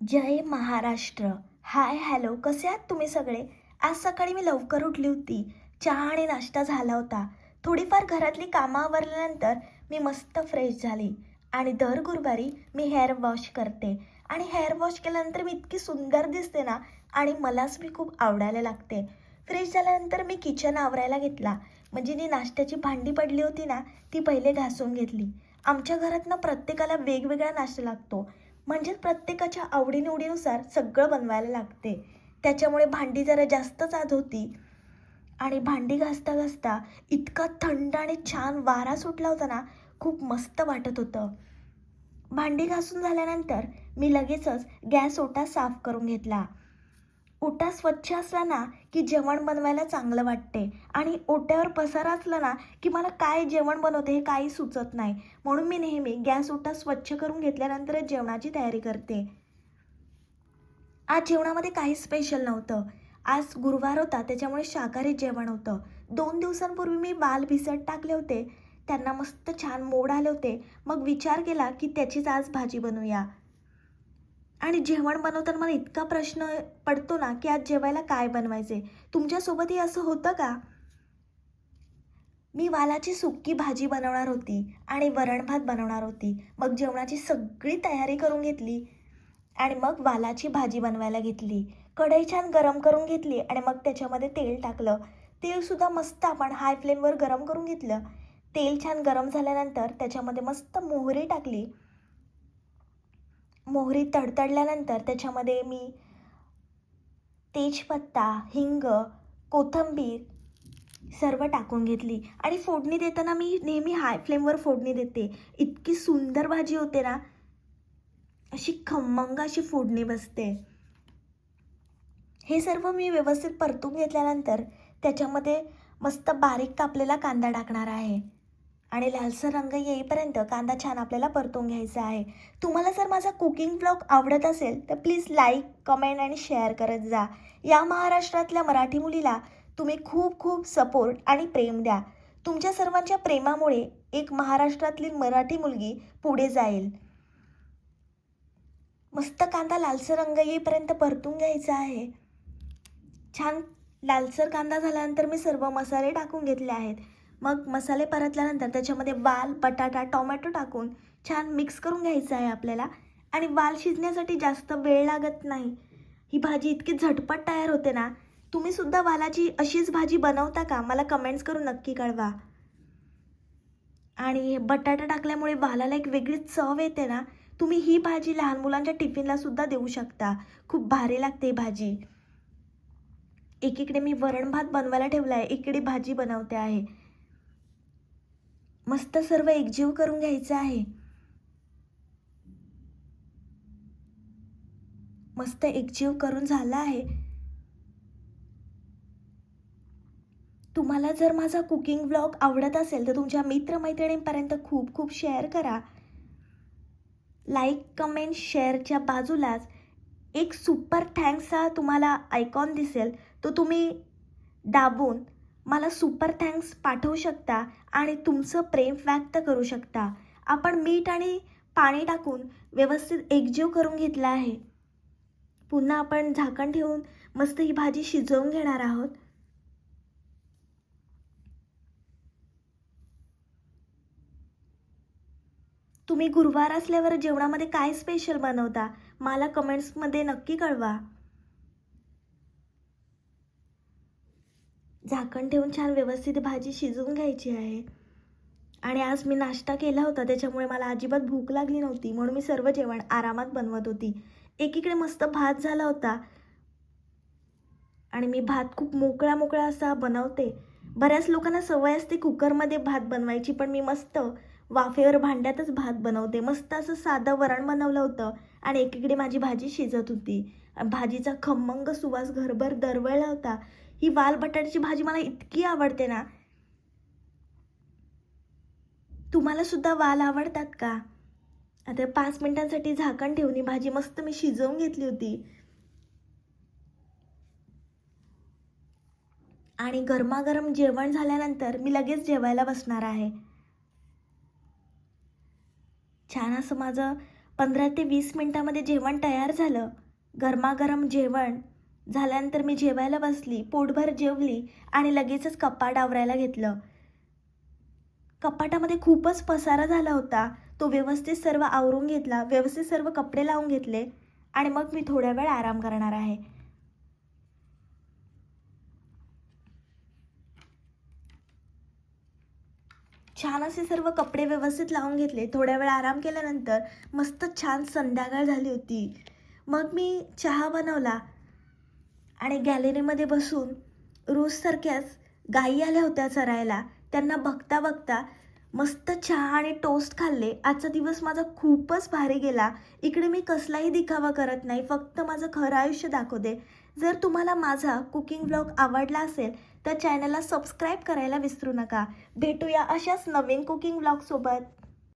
जय Maharashtra. Hi hello कसे आहात तुम्ही सगळे? आज सकाळी मी लवकर उठली होती. चहा आणि नाश्ता झाला होता. थोडीफार घरातली कामं आवरल्यानंतर मी मस्त फ्रेश झाली. आणि दर गुरुवारी मी हेअर वॉश करते. आणि हेअर वॉश केल्यानंतर मी इतकी सुंदर दिसते ना आणि मलाच मी खूप आवडायला लागते. फ्रेश झाल्यानंतर मी किचन आवरायला घेतला. म्हणजे जी नाश्त्याची भांडी पडली होती ना ती पहिले घासून घेतली. आमच्या घरात ना प्रत्येकाला वेगवेगळा नाश्ता लागतो. म्हणजे प्रत्येकाच्या आवडीनिवडीनुसार सगळं बनवायला लागते. त्याच्यामुळे भांडी जरा जास्तच आज होती. आणि भांडी घासता घासता इतका थंड आणि छान वारा सुटला होता ना खूप मस्त वाटत होतं. भांडी घासून झाल्यानंतर मी लगेचच गॅस ओटा साफ करून घेतला. ओटा स्वच्छ असला ना की जेवण बनवायला चांगलं वाटते. आणि ओट्यावर पसारा असला ना की मला काय जेवण बनवते हे काही सुचत नाही. म्हणून मी नेहमी गॅस ओटा स्वच्छ करून घेतल्यानंतर जेवणाची तयारी करते. आज जेवणामध्ये काही स्पेशल नव्हतं. आज गुरुवार होता त्याच्यामुळे शाकाहारी जेवण होतं. दोन दिवसांपूर्वी मी बाल भिसट टाकले होते. त्यांना मस्त छान मोड आले होते. मग विचार केला की त्याचीच आज भाजी बनवूया. आणि जेवण बनवताना मला इतका प्रश्न पडतो ना की आज जेवायला काय बनवायचे तुमच्यासोबतही असं होतं का? मी वालाची सुक्की भाजी बनवणार होती आणि वरण भात बनवणार होती. मग जेवणाची सगळी तयारी करून घेतली आणि मग वालाची भाजी बनवायला घेतली. कढई छान गरम करून घेतली आणि मग त्याच्यामध्ये तेल टाकलं. तेलसुद्धा मस्त आपण हाय फ्लेमवर गरम करून घेतलं. तेल छान गरम झाल्यानंतर त्याच्यामध्ये मस्त मोहरी टाकली. मोहरी तडतडल्यानंतर त्याच्यामध्ये मी तेजपत्ता हिंग कोथिंबीर सर्व टाकून घेतली. आणि फोडणी देताना मी नेहमी हाय फ्लेमवर फोडणी देते. इतकी सुंदर भाजी होते ना अशी खमंग अशी फोडणी बसते. हे सर्व मी व्यवस्थित परतून घेतल्यानंतर त्याच्यामध्ये मस्त बारीक कापलेला कांदा टाकणार आहे. आणि लालसर रंग येईपर्यंत कांदा छान आपल्याला परतून घ्यायचा आहे. तुम्हाला जर माझा कुकिंग ब्लॉग आवडत असेल तर प्लीज लाईक कमेंट आणि शेअर करत जा. या महाराष्ट्रातल्या मराठी मुलीला तुम्ही खूप खूप सपोर्ट आणि प्रेम द्या. तुमच्या सर्वांच्या प्रेमामुळे एक महाराष्ट्रातली मराठी मुलगी पुढे जाईल. मस्त कांदा लालसर रंग येईपर्यंत परतून घ्यायचा आहे. छान लालसर कांदा झाल्यानंतर मी सर्व मसाले टाकून घेतले आहेत. मग मसाले परतल्यानंतर त्याच्यामध्ये वाल बटाटा टोमॅटो टाकून छान मिक्स करून घ्यायचं आहे आपल्याला. आणि वाल शिजण्यासाठी जास्त वेळ लागत नाही. ही भाजी इतकी झटपट तयार होते ना. तुम्ही सुद्धा वालाची अशीच भाजी बनवता का? मला कमेंट्स करून नक्की कळवा. आणि बटाटा टाकल्यामुळे वालाला एक वेगळी चव येते ना. तुम्ही ही भाजी लहान मुलांच्या टिफिनला सुद्धा देऊ शकता. खूप भारी लागते ही भाजी. एकीकडे मी वरण भात बनवायला ठेवला आहे इकडे भाजी बनवते आहे. मस्त सर्व एकजीव करून घ्यायचं आहे. मस्त एकजीव करून झाला आहे. तुम्हाला जर माझा कुकिंग ब्लॉग आवडत असेल तर तुमच्या मित्रमैत्रिणींपर्यंत खूप खूप शेअर करा. लाईक कमेंट शेअरच्या बाजूलाच एक सुपर थँक्सचा तुम्हाला आयकॉन दिसेल. तो तुम्ही दाबून मला सुपर थँक्स पाठवू शकता आणि तुमचं प्रेम व्यक्त करू शकता. आपण मीठ आणि पाणी टाकून व्यवस्थित एकजीव करून घेतला आहे. पुन्हा आपण झाकण ठेवून मस्त ही भाजी शिजवून घेणार आहोत. तुम्ही गुरुवार असल्यावर जेवणामध्ये काय स्पेशल बनवता? मला कमेंट्समध्ये नक्की कळवा. झाकण ठेवून छान व्यवस्थित भाजी शिजवून घ्यायची आहे. आणि आज मी नाश्ता केला होता त्याच्यामुळे मला अजिबात भूक लागली नव्हती. म्हणून मी सर्व जेवण आरामात बनवत होती. एकीकडे मस्त भात झाला होता. आणि मी भात खूप मोकळा मोकळा असा बनवते. बऱ्याच लोकांना सवय असते कुकरमध्ये भात बनवायची पण मी मस्त वाफेवर भांड्यातच भात बनवते. मस्त असं साधं वरण बनवलं होतं आणि एकीकडे माझी भाजी शिजत होती. भाजीचा खमंग सुवास घरभर दरवळला होता. ही वाल बटाट्याची भाजी मला इतकी आवडते ना. तुम्हाला सुद्धा वाल आवडतात का? आता पाच मिनिटांसाठी झाकण ठेवून ही भाजी मस्त मी शिजवून घेतली होती. आणि गरमागरम जेवण झाल्यानंतर मी लगेच जेवायला बसणार आहे. छान असं माझं पंधरा ते वीस मिनटामध्ये जेवण तयार झालं. गरमागरम जेवण. झाल्यानंतर मी जेवायला बसली पोटभर जेवली आणि लगेचच कपाट आवरायला घेतलं. कपाटामध्ये खूपच पसारा झाला होता. तो व्यवस्थित सर्व आवरून घेतला व्यवस्थित सर्व कपडे लावून घेतले आणि मग मी थोड्या वेळ आराम करणार आहे. छान असे सर्व कपडे व्यवस्थित लावून घेतले. थोड्या वेळ आराम केल्यानंतर मस्त छान संध्याकाळ झाली होती. मग मी चहा बनवला. आणि गॅलरीमध्ये बसून रोजसारख्याच गायी आल्या होत्या चरायला. त्यांना बघता बघता मस्त चहा आणि टोस्ट खाल्ले. आजचा दिवस माझा खूपच भारी गेला. इकडे मी कसलाही दिखावा करत नाही. फक्त माझं खरं आयुष्य दाखवते. जर तुम्हाला माझा कुकिंग ब्लॉग आवडला असेल तर चॅनलला सबस्क्राईब करायला विसरू नका. भेटूया अशाच नवीन कुकिंग ब्लॉगसोबत.